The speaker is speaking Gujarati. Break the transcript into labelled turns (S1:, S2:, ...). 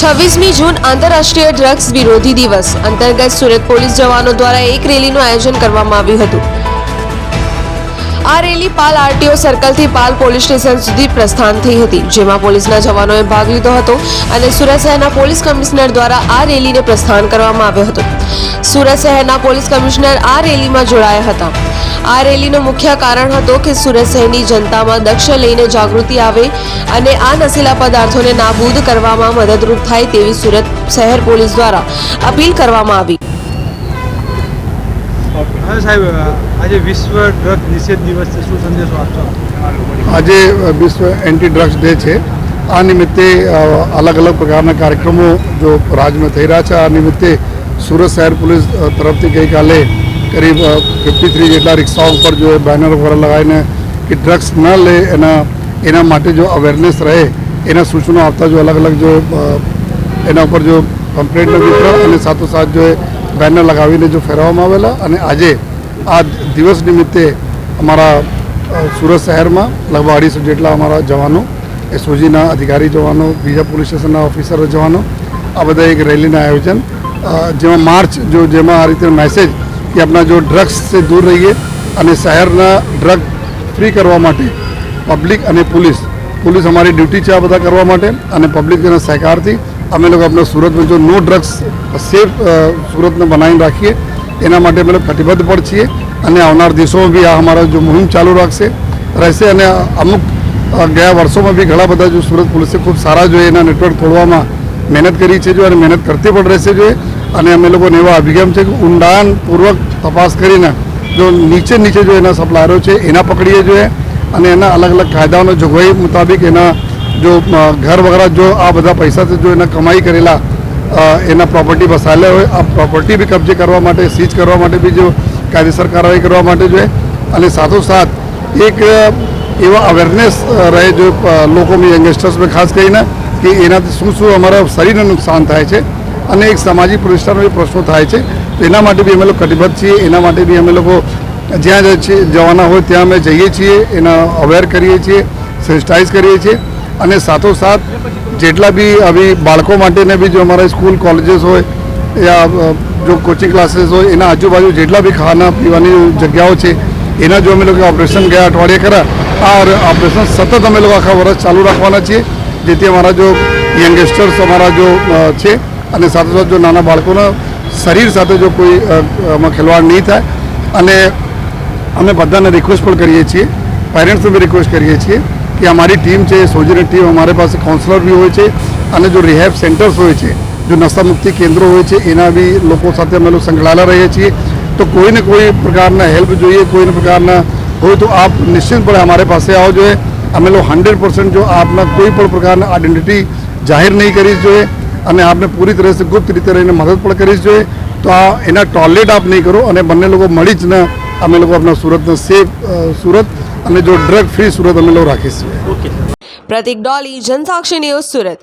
S1: છવ્વીસમી જૂન આંતરરાષ્ટ્રીય ડ્રગ્સ વિરોધી દિવસ. અંતર્ગત સુરત પોલીસ જવાનો દ્વારા એક રેલીનું આયોજન કરવામાં આવ્યું હતું. આ રેલી પાલ આરટીઓ સર્કલથી પાલ પોલીસ સ્ટેશન સુધી પ્રસ્થાન થઈ હતી, જેમાં પોલીસના જવાનોએ ભાગ લીધો હતો અને સુરત શહેરના પોલીસ કમિશનર દ્વારા આ રેલીને પ્રસ્થાન કરવામાં આવ્યો હતો. સુરત શહેરના પોલીસ કમિશનર આ રેલીમાં જોડાયા હતા. આ રેલીનું મુખ્ય કારણ હતો કે સુરત શહેરની જનતામાં દક્ષ લઈને જાગૃતિ આવે અને આ નશીલા પદાર્થોને નાબૂદ કરવામાં મદદરૂપ થાય તેવી સુરત શહેર પોલીસ દ્વારા અપીલ કરવામાં આવી.
S2: હા સાહેબ આજે વિશ્વ ડ્રગ નિષેધ દિવસ છે. શું સંદેશો આપશો?
S3: આજે વિશ્વ એન્ટી ડ્રગ્સ ડે છે. આ નિમિત્તે અલગ અલગ પ્રકારના કાર્યક્રમો જો રાજ્યમાં થઈ રહ્યા છે. આ નિમિત્તે સુરત શહેર પોલીસ તરફથી ગઈકાલે કરીબ ફિફ્ટી થ્રી જેટલા રિક્ષાઓ ઉપર જો બેનર વગેરે લગાવીને કે ડ્રગ્સ ન લે, એના એના માટે જો અવેરનેસ રહે, એના સૂચનો આપતા જો અલગ અલગ જો એના ઉપર જો કમ્પ્લેન્ટના વિતરણ અને સાથોસાથ જો એ બેનર લગાવીને જો ફેરવવામાં આવેલા અને આજે, આ દિવસ નિમિત્તે અમારા સુરત શહેરમાં લગભગ અઢીસો જેટલા અમારા જવાનો, એસઓજીના અધિકારી જવાનો, બીજા પોલીસ સ્ટેશનના ઓફિસરો જવાનો, આ બધા એક રેલીના આયોજન જેમાં માર્ચ જો, જેમાં આ રીતે મેસેજ કે આપણા જો ડ્રગ્સ સે દૂર રહીએ અને શહેરના ડ્રગ ફ્રી કરવા માટે પબ્લિક અને પોલીસ પોલીસ અમારી ડ્યુટી છે આ બધા કરવા માટે અને પબ્લિકના સહકારથી અમે લોકો આપણે સુરતમાં જો નો ડ્રગ્સ સેફ સુરતને બનાવીને રાખીએ, એના માટે અમે કટિબદ્ધ પણ છીએ અને આવનાર દિવસોમાં બી આ અમારા જો મુહિમ ચાલુ રાખશે, રહેશે અને અમુક ગયા વર્ષોમાં બી ઘણા બધા જો સુરત પોલીસે ખૂબ સારા જો એના નેટવર્ક તોડવામાં મહેનત કરી છે જો અને મહેનત કરતી પણ રહેશે જોઈએ અને અમે લોકોને એવા અભિગમ છે કે ઊંડાણપૂર્વક તપાસ કરીને જો નીચે નીચે જો એના સપ્લાયરો છે, એના પકડીએ જોઈએ અને એના અલગ અલગ કાયદાઓનો જોગવાઈ મુતાબિક એના જો ઘર વગેરે જો આ બધા પૈસાથી જો એના કમાઈ કરેલા એના પ્રોપર્ટી વસાયેલા હોય, આ પ્રોપર્ટી બી કબજે કરવા માટે, સીઝ કરવા માટે બી જો કાયદેસર કાર્યવાહી કરવા માટે જોઈએ અને સાથોસાથ એક એવા અવેરનેસ રહે જો લોકો યંગસ્ટર્સમાં ખાસ કરીને કે એનાથી શું શું અમારા શરીરને નુકસાન થાય છે અને એક સામાજિક પ્રતિષ્ઠાનો જે પ્રશ્નો થાય છે એના માટે બી અમે લોકો કટિબદ્ધ છીએ. એના માટે બી અમે લોકો જ્યાં જવાના હોય ત્યાં અમે જઈએ છીએ, એના અવેર કરીએ છીએ સેનિટાઇઝ કરીએ છીએ અને સાથોસાથ જેટલા બી આવી બાળકો માટેને બી જો અમારા સ્કૂલ કોલેજીસ હોય યા જો કોચિંગ ક્લાસીસ હોય, એના આજુબાજુ જેટલા બી ખાના પીવાની જગ્યાઓ છે, એના જો અમે લોકો ઓપરેશન ગયા અઠવાડિયે ખરા, આ ઓપરેશન સતત અમે લોકો આખા વર્ષ ચાલુ રાખવાના છીએ. જેથી અમારા જો યંગસ્ટર્સ અમારા જો છે અને સાથે સાથે જો નાના બાળકોના શરીર સાથે જો કોઈ ખેલવાડ નહીં થાય. અને અમે બધાને રિક્વેસ્ટ પણ કરીએ છીએ પેરેન્ટ્સને બી રિક્વેસ્ટ કરીએ છીએ કે અમારી ટીમ છે સોજીની ટીમ, અમારી પાસે કાઉન્સલર બી હોય છે અને જો રિહેબ સેન્ટર્સ હોય છે, જો નશામુક્તિ કેન્દ્રો હોય છે, એના બી લોકો સાથે અમે સંકળાયેલા રહીએ છીએ. તો કોઈને કોઈ પ્રકારના હેલ્પ જોઈએ, કોઈને પ્રકારના હોય તો આપ નિશ્ચિતપણે અમારી પાસે આવો જોઈએ અમે લોકો હંડ્રેડ પર્સન્ટ જો આપના કોઈ પણ પ્રકારના આઈડેન્ટિટી જાહેર નહીં કરવી જોઈએ અને આપને પૂરી તરહ ગુપ્ત રીતે રહીને મદદ પણ કરવી જોઈએ, તો આ એના ટોયલેટ આપ નહીં કરો અને બંને લોકો મળી જ ને અમે લોકો આપણા સુરતને સેફ સુરત અને જો ડ્રગ ફ્રી સુરત અમે લોકો રાખીશું
S1: પ્રતિક ડોલી, જનસાક્ષી ન્યૂઝ સુરત.